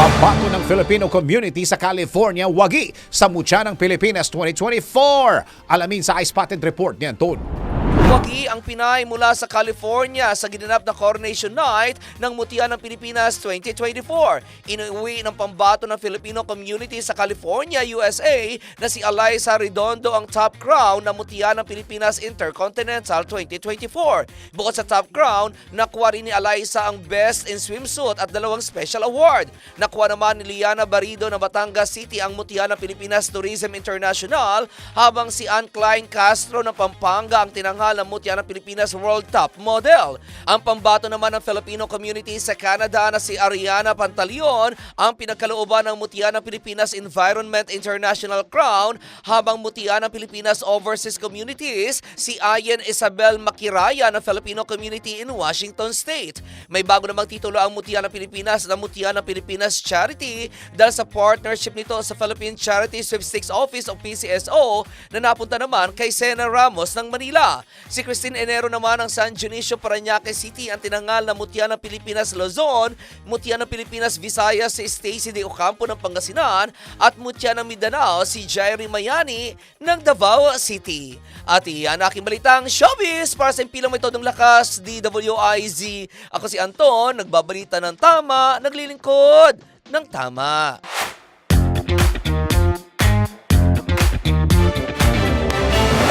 Pambato ng Filipino community sa California, wagi sa Mutya ng Pilipinas 2024. Alamin sa iSpotted Report ni Anton. Wagi ang Pinay mula sa California sa ginanap na Coronation Night ng Mutiya ng Pilipinas 2024. Inuwi ng pambato ng Filipino community sa California, USA na si Eliza Redondo ang top crown ng Mutiya ng Pilipinas Intercontinental 2024. Bukod sa top crown, nakuha rin ni Eliza ang Best in Swimsuit at dalawang special award. Nakuha naman ni Liana Barido ng Batangas City ang Mutiya ng Pilipinas Tourism International habang si Ann Klein Castro ng Pampanga ang tinanghal ng Mutya ng Pilipinas World Top Model. Ang pambato naman ng Filipino community sa Canada na si Ariana Pantaleon ang pinagkalooban ng Mutya ng Pilipinas Environment International Crown habang Mutya ng Pilipinas Overseas Communities si Ayen Isabel Makiraya ng Filipino community in Washington State. May bago namang titulo ang Mutya ng Pilipinas na Mutya ng Pilipinas Charity dahil sa partnership nito sa Philippine Charity Sweepstakes Office o PCSO na napunta naman kay Sena Ramos ng Manila. Si Christine Enero naman ng San Dionisio Parañaque City ang tinangal na Mutya ng Pilipinas Luzon, Mutya ng Pilipinas Visayas si Stacy de Ocampo ng Pangasinan at Mutya ng Mindanao si Jairi Mayani ng Davao City. At iyan aking balitang showbiz para sa impilang may todong lakas, DWIZ. Ako si Anton, nagbabalita ng tama, naglilingkod ng tama.